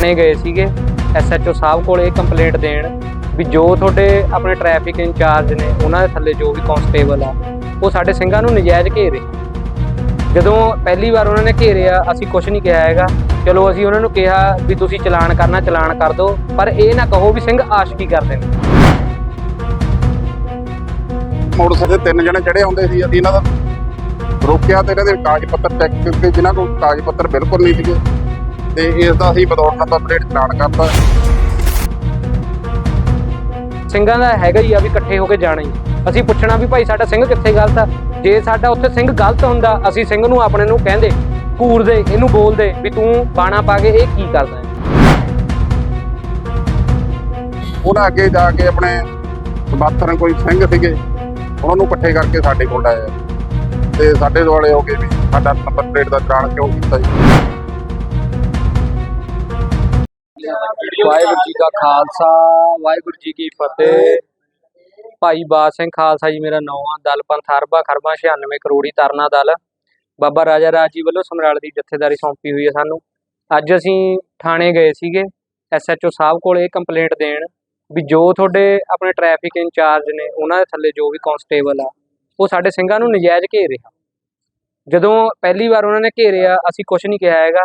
ਥਾਣੇ ਗਏ ਸੀਗੇ ਐਸਐਚਓ ਸਾਹਿਬ ਕੋਲ ਇਹ ਕੰਪਲੇਂਟ ਦੇਣ ਵੀ ਜੋ ਤੁਹਾਡੇ ਆਪਣੇ ਟ੍ਰੈਫਿਕ ਇੰਚਾਰਜ ਨੇ, ਉਹਨਾਂ ਦੇ ਥੱਲੇ ਜੋ ਵੀ ਕਾਂਸਟੇਬਲ ਆ, ਉਹ ਸਾਡੇ ਸਿੰਘਾਂ ਨੂੰ ਨਜਾਇਜ਼ ਘੇਰੇ। ਜਦੋਂ ਪਹਿਲੀ ਵਾਰ ਉਹਨਾਂ ਨੇ ਘੇਰਿਆ ਅਸੀਂ ਕੁਝ ਨਹੀਂ ਕਿਹਾ ਹੈਗਾ। ਚਲੋ ਅਸੀਂ ਉਹਨਾਂ ਨੂੰ ਕਿਹਾ ਵੀ ਤੁਸੀਂ ਚਲਾਨ ਕਰਨਾ, ਚਲਾਨ ਕਰ ਦਿਓ, ਪਰ ਇਹ ਨਾ ਕਹੋ ਵੀ ਸਿੰਘ ਆਸ਼ਕੀ ਕਰਦੇ ਨੇ। ਮੋਟਰਸਾਈਕਲ ਤੇ ਤਿੰਨ ਜਣੇ ਚੜੇ ਆਉਂਦੇ ਸੀ ਅਸੀਂ ਇਹਨਾਂ ਦਾ। ਰੋਕਿਆ ਤੇ ਇਹਨਾਂ ਦੇ ਕਾਗਜ਼ ਪੱਤਰ ਚੈੱਕ ਕੀਤੇ, ਜਿਨ੍ਹਾਂ ਕੋਲ ਕਾਗਜ਼ ਪੱਤਰ ਬਿਲਕੁਲ ਨਹੀਂ ਸੀਗੇ। ਤੇ ਇਸ ਦਾ ਅਸੀਂ ਬਦੌੜ ਨੰਬਰ ਪਲੇਟ ਚਲਾਨ ਕਰਤਾ। ਸਿੰਘਾਂ ਦਾ ਹੈਗਾ ਹੀ ਆ ਵੀ ਇਕੱਠੇ ਹੋ ਕੇ ਜਾਣਾ ਹੀ। ਅਸੀਂ ਪੁੱਛਣਾ ਵੀ ਭਾਈ ਸਾਡਾ ਸਿੰਘ ਕਿੱਥੇ ਗਲਤ ਆ? ਜੇ ਸਾਡਾ ਉੱਥੇ ਸਿੰਘ ਗਲਤ ਹੁੰਦਾ ਅਸੀਂ ਸਿੰਘ ਨੂੰ ਆਪਣੇ ਨੂੰ ਕਹਿੰਦੇ ਘੂਰਦੇ ਇਹਨੂੰ ਬੋਲਦੇ ਵੀ ਤੂੰ ਬਾਣਾ ਪਾ ਕੇ ਇਹ ਕੀ ਕਰਦਾ ਹੈ? ਉਹਨਾਂ ਅੱਗੇ ਜਾ ਕੇ ਆਪਣੇ ਸਮਾਤਰਨ ਕੋਈ ਸਿੰਘ ਸੀਗੇ ਉਹਨਾਂ ਨੂੰ ਇਕੱਠੇ ਕਰਕੇ ਸਾਡੇ ਕੋਲ ਆਏ ਤੇ ਸਾਡੇ ਦੁਆਲੇ ਹੋ ਕੇ ਵੀ ਸਾਡਾ ਨੰਬਰ ਪਲੇਟ ਦਾ ਚਲਾਨ ਕਿਉਂ ਕੀਤਾ ਜੀ? ਵਾਹਿਗੁਰੂ ਜੀ ਕਾ ਖਾਲਸਾ। ਵਾਹਿਗੁਰੂ ਜੀ ਕੀ ਫਤਿਹ। ਭਾਈ ਬਾਦ ਸਿੰਘ ਖਾਲਸਾ ਜੀ ਮੇਰਾ ਨਾਮ ਆ ਦਲ ਪੰਥ ਅਰਬਾ ਖਰਬਾ 96 ਕਰੋੜੀ ਤਰਨਾ ਦਲ। ਬਾਬਾ ਰਾਜਾ ਰਾਜ ਜੀ ਵੱਲੋਂ ਸਮਰਾਲ ਦੀ ਜਥੇਦਾਰੀ ਸੌਂਪੀ ਹੋਈ ਹੈ ਸਾਨੂੰ। ਅੱਜ ਅਸੀਂ ਥਾਣੇ ਗਏ ਸੀਗੇ ਐਸਐਚਓ ਸਾਹਿਬ ਕੋਲ ਇਹ ਕੰਪਲੇਂਟ ਦੇਣ ਵੀ ਜੋ ਤੁਹਾਡੇ ਆਪਣੇ ਟ੍ਰੈਫਿਕ ਇੰਚਾਰਜ ਨੇ ਉਹਨਾਂ ਦੇ ਥੱਲੇ ਜੋ ਵੀ ਕਾਂਸਟੇਬਲ ਆ ਉਹ ਸਾਡੇ ਸਿੰਘਾਂ ਨੂੰ ਨਜਾਇਜ਼ ਘੇਰ ਰਿਹਾ ਜਦੋਂ ਪਹਿਲੀ ਵਾਰ ਉਹਨਾਂ ਨੇ ਘੇਰਿਆ ਅਸੀਂ ਕੁਝ ਨਹੀਂ ਕਿਹਾ ਹੈਗਾ।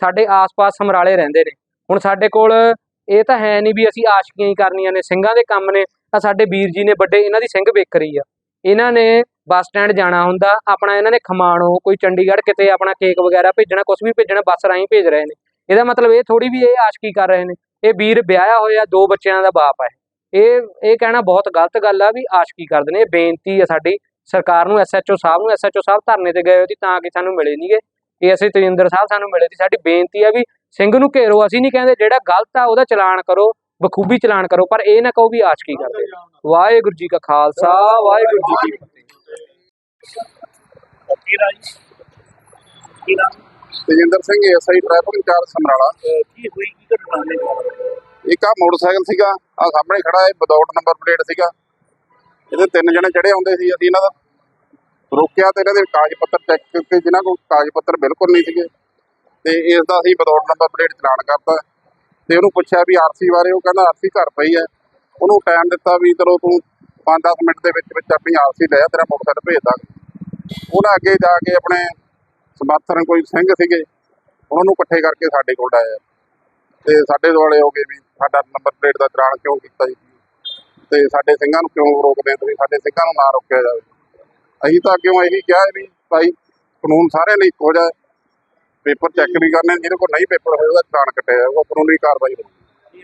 ਸਾਡੇ ਆਸ-ਪਾਸ ਸਮਰਾਲੇ ਰਹਿੰਦੇ ਨੇ। ਹੁਣ ਸਾਡੇ ਕੋਲ ਇਹ ਤਾਂ ਹੈ ਨਹੀਂ ਵੀ ਅਸੀਂ ਆਸ਼ਕੀਆਂ ਹੀ ਕਰਨੀਆਂ ਨੇ, ਸਿੰਘਾਂ ਦੇ ਕੰਮ ਨੇ, ਤਾਂ ਸਾਡੇ ਵੀਰ ਜੀ ਨੇ ਵੱਡੇ ਇਹਨਾਂ ਦੀ ਸਿੰਘ ਬੇਕਰੀ ਆ। ਇਹਨਾਂ ਨੇ ਬੱਸ ਸਟੈਂਡ ਜਾਣਾ ਹੁੰਦਾ, ਆਪਣਾ ਇਹਨਾਂ ਨੇ ਖਮਾਣੋ, ਕੋਈ ਚੰਡੀਗੜ੍ਹ ਕਿਤੇ ਆਪਣਾ ਕੇਕ ਵਗੈਰਾ ਭੇਜਣਾ ਕੁਝ ਵੀ ਭੇਜਣਾ, ਬੱਸ ਰਾਹੀਂ ਭੇਜ ਰਹੇ ਨੇ। ਇਹਦਾ ਮਤਲਬ ਇਹ ਥੋੜੀ ਵੀ ਇਹ ਆਸ਼ਕੀ ਕਰ ਰਹੇ ਨੇ। ਇਹ ਵੀਰ ਵਿਆਹਿਆ ਹੋਇਆ, ਦੋ ਬੱਚਿਆਂ ਦਾ ਬਾਪ ਹੈ। ਇਹ ਇਹ ਕਹਿਣਾ ਬਹੁਤ ਗਲਤ ਗੱਲ ਆ ਵੀ ਆਸ਼ਕੀ ਕਰਦੇ ਨੇ। ਇਹ ਬੇਨਤੀ ਆ ਸਾਡੀ, ਸਰਕਾਰ ਨੂੰ ਐਸਐਚਓ ਸਾਹਿਬ ਨੂੰ ਐਸਐਚਓ ਸਾਹਿਬ ਧਰਨੇ ਤੇ ਗਏ ਹੋਏ ਸੀ, ਤਾਂ ਕਿ ਸਾਨੂੰ ਮਿਲੇ ਨਹੀਂਗੇ ਇਹ ਅਸੀਂ ਤਜਿੰਦਰ ਸਾਹਿਬ ਸਾਨੂੰ ਮਿਲੇ ਸੀ। ਸਾਡੀ ਬੇਨਤੀ ਹੈ ਵੀ ਸਿੰਘ ਨੂੰ ਘੇਰੋ ਅਸੀਂ ਨਹੀਂ ਕਹਿੰਦੇ ਜਿਹੜਾ ਗਲਤ ਆ ਉਹਦਾ ਚਲਾਨ ਕਰੋ ਬਖੂਬੀ ਚਲਾਨ ਕਰੋ ਪਰ ਇਹ ਨਾ ਕਹੋ ਵੀ ਆਸ਼ਕੀ ਕਰਦੇ। ਵਾਹਿਗੁਰੂ ਜੀ ਕਾ ਖਾਲਸਾ ਵਾਹਿਗੁਰੂ ਜੀ ਕੀ ਫਤਿਹ। Tejinder Singh SI traffic incharge Samrala. ਕੀ ਹੋਈ ਕੀ ਘਟਨਾ ਨੇ ਇੱਕ ਆ ਮੋਟਰਸਾਈਕਲ ਸੀਗਾ ਆ ਸਾਹਮਣੇ ਖੜਾ ਹੈ ਵਿਦਆਊਟ ਨੰਬਰ ਪਲੇਟ ਸੀਗਾ। ਇਹਦੇ ਤਿੰਨ ਜਣੇ ਚੜੇ ਆਉਂਦੇ ਸੀ ਅਸੀਂ ਇਹਨਾਂ ਦਾ। ਰੋਕਿਆ ਤੇ ਇਹਨਾਂ ਦੇ ਕਾਗਜ਼ ਪੱਤਰ ਚੈੱਕ ਕੀਤੇ, ਜਿਨ੍ਹਾਂ ਕੋਲ ਕਾਗਜ਼ ਪੱਤਰ ਬਿਲਕੁਲ ਨਹੀਂ ਸੀਗੇ। ਤੇ ਇਸ ਦਾ ਅਸੀਂ ਵਿਦਆਊਟ ਨੰਬਰ ਪਲੇਟ ਚਲਾਨ ਕਰਤਾ। ਤੇ ਉਹਨੂੰ ਪੁੱਛਿਆ ਵੀ ਆਰਸੀ ਬਾਰੇ, ਉਹ ਕਹਿੰਦਾ ਆਰਸੀ ਘਰ ਪਈ ਹੈ। ਉਹਨੂੰ ਟਾਈਮ ਦਿੱਤਾ ਵੀ ਚਲੋ ਤੂੰ 5-10 ਮਿੰਟ ਦੇ ਵਿੱਚ ਵਿੱਚ ਆਪਣੀ ਆਰਸੀ ਲੈ ਆ, ਤੇਰਾ ਮੋਟਰਸਾਈਕਲ ਭੇਜ ਦਾਂਗੇ। ਉਹਨਾਂ ਅੱਗੇ ਜਾ ਕੇ ਆਪਣੇ ਸਮਰਥਨ ਕੋਈ ਸਿੰਘ ਸੀਗੇ ਉਹਨਾਂ ਨੂੰ ਇਕੱਠੇ ਕਰਕੇ ਸਾਡੇ ਕੋਲ ਆਏ ਤੇ ਸਾਡੇ ਦੁਆਲੇ ਹੋ ਗਏ ਵੀ ਸਾਡਾ ਨੰਬਰ ਪਲੇਟ ਦਾ ਚਲਾਨ ਕਿਉਂ ਕੀਤਾ ਜੀ? ਤੇ ਸਾਡੇ ਸਿੰਘਾਂ ਨੂੰ ਕਿਉਂ ਰੋਕਦੇ ਤੁਸੀਂ? ਸਾਡੇ ਸਿੰਘਾਂ ਨੂੰ ਨਾ ਰੋਕਿਆ ਜਾਵੇ। ਅਸੀਂ ਤਾਂ ਕਿਉਂ ਇਹੀ ਕਿਹਾ ਵੀ ਭਾਈ ਕਾਨੂੰਨ ਸਾਰਿਆਂ ਲਈ ਇੱਕੋ ਜਿਹਾ। ਪੇਪਰ ਚੈੱਕ ਵੀ ਕਰਨੇ ਜਿਹਦੇ ਕੋਲ ਨਹੀਂ ਪੇਪਰ ਹੋਏ ਉਹਦਾ ਚਲਾਨ ਕੱਟਿਆ ਜਾਊਗਾ ਕਾਨੂੰਨੀ ਕਾਰਵਾਈ ਹੋਊਗੀ।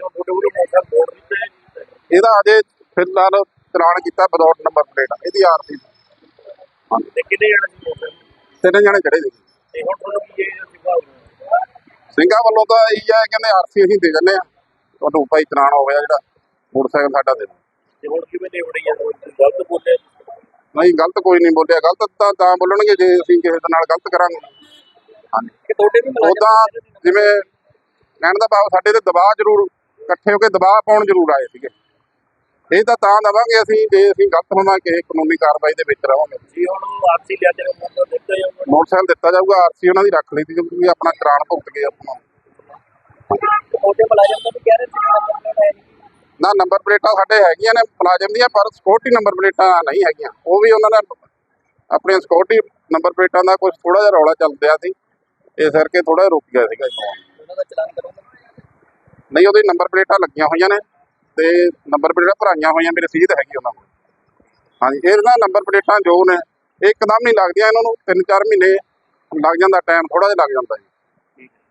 ਇਹਦਾ ਅਜੇ ਫਿਲਹਾਲ ਚਲਾਨ ਕੀਤਾ ਵਿਦਆਊਟ ਨੰਬਰ ਪਲੇਟ ਇਹਦੀ ਆਰਸੀ ਤੇ ਕਿੰਨੇ ਜਣੇ ਸੀ ਮੋਟਰ ਤਿੰਨ ਜਣੇ ਚੜੇ ਸੀ ਤੇ ਹੁਣ ਤੁਹਾਨੂੰ ਕੀ ਇਹ ਸਿਖਾਓ ਸਿੰਘਾਂ ਵੱਲੋਂ ਤਾਂ ਇਹੀ ਹੈ ਕਹਿੰਦੇ ਆਰਸੀ ਅਸੀਂ ਦੇ ਦਿੰਦੇ ਆ। ਤੁਹਾਨੂੰ ਭਾਈ ਚਲਾਨ ਹੋ ਗਿਆ ਜਿਹੜਾ ਮੋਟਰਸਾਈਕਲ ਸਾਡਾ ਦੇ। ਤੇ ਹੁਣ ਕਿਵੇਂ ਦੇ ਉੜੀ ਜਾਂਦੇ ਗਲਤ ਨਹੀਂ ਗਲਤ ਕੋਈ ਨਹੀਂ ਬੋਲਿਆ। ਗਲਤ ਤਾਂ ਤਾਂ ਬੋਲਣਗੇ ਜੇ ਅਸੀਂ ਕਿਸੇ ਦੇ ਨਾਲ ਗਲਤ ਕਰਾਂਗੇ। ਹਾਂਜੀ ਕਿ ਤੁਹਾਡੇ ਵੀ ਉਦਾਂ ਜਿਵੇਂ ਕਹਿਣ ਦਾ ਭਾਵ ਸਾਡੇ ਤੇ ਦਬਾਅ ਜ਼ਰੂਰ ਇਕੱਠੇ ਹੋ ਕੇ ਦਬਾਅ ਪਾਉਣ ਜ਼ਰੂਰ ਆਏ ਸੀਗੇ। ਇਹ ਤਾਂ ਤਾਂ ਦਵਾਂਗੇ ਅਸੀਂ ਜੇ ਅਸੀਂ ਗਲਤ ਹੋਵਾਂਗੇ ਕਾਨੂੰਨੀ ਕਾਰਵਾਈ ਦੇ ਵਿੱਚ ਰਹਾਂਗੇ ਜੀ ਹੁਣ ਆਰਸੀ ਲਿਆ ਜਾਊਗਾ ਮੋਟਰਸਾਈਕਲ ਦਿੱਤਾ ਜਾਊਗਾ ਆਰਸੀ ਉਹਨਾਂ ਦੀ ਰੱਖ ਲਈ ਸੀ ਕਿਉਂਕਿ ਆਪਣਾ ਕਰਾਣ ਭੁਗਤ ਗਏ ਆਪਣਾ ਉਹਦੇ ਮੁਲਾਜ਼ਮ ਤਾਂ ਵੀ ਕਹਿ ਰਹੇ ਸੀ ਨਾ ਨੰਬਰ ਪਲੇਟਾਂ ਸਾਡੇ ਹੈਗੀਆਂ ਨੇ ਮੁਲਾਜ਼ਮ ਦੀਆਂ ਪਰ ਸਿਕਿਉਰਟੀ ਨੰਬਰ ਪਲੇਟਾਂ ਨਹੀਂ ਹੈਗੀਆਂ। ਉਹ ਵੀ ਉਹਨਾਂ ਨੇ ਆਪਣੀਆਂ ਸਿਕਿਉਰਟੀ ਨੰਬਰ ਪਲੇਟਾਂ ਦਾ ਕੁਝ ਥੋੜਾ ਜਿਹਾ ਰੌਲਾ ਚੱਲ ਰਿਹਾ ਸੀ। ਇਸ ਕਰਕੇ ਥੋੜਾ ਰੁਕ ਗਿਆ ਸੀਗਾ ਜੀ। ਉਹਨਾਂ ਦਾ ਚਲਾਨ ਕਰੋਗੇ ਨਹੀਂ ਉਹਦੇ ਨੰਬਰ ਪਲੇਟਾਂ ਲੱਗੀਆਂ ਹੋਈਆਂ ਨੇ ਤੇ ਨੰਬਰ ਪਲੇਟਾਂ ਭਰਾਈਆਂ ਹੋਈਆਂ ਮੇਰੇ ਰਸੀਦ ਹੈਗੀ ਉਹਨਾਂ ਕੋਲ। ਹਾਂਜੀ ਇਹਦਾ ਨੰਬਰ ਪਲੇਟਾਂ ਜੋ ਨੇ ਇਹ ਇੱਕਦਮ ਨਹੀਂ ਲੱਗਦੀਆਂ ਇਹਨਾਂ ਨੂੰ 3-4 ਮਹੀਨੇ ਲੱਗ ਜਾਂਦਾ ਟਾਈਮ ਥੋੜਾ ਜਿਹਾ ਲੱਗ ਜਾਂਦਾ ਜੀ।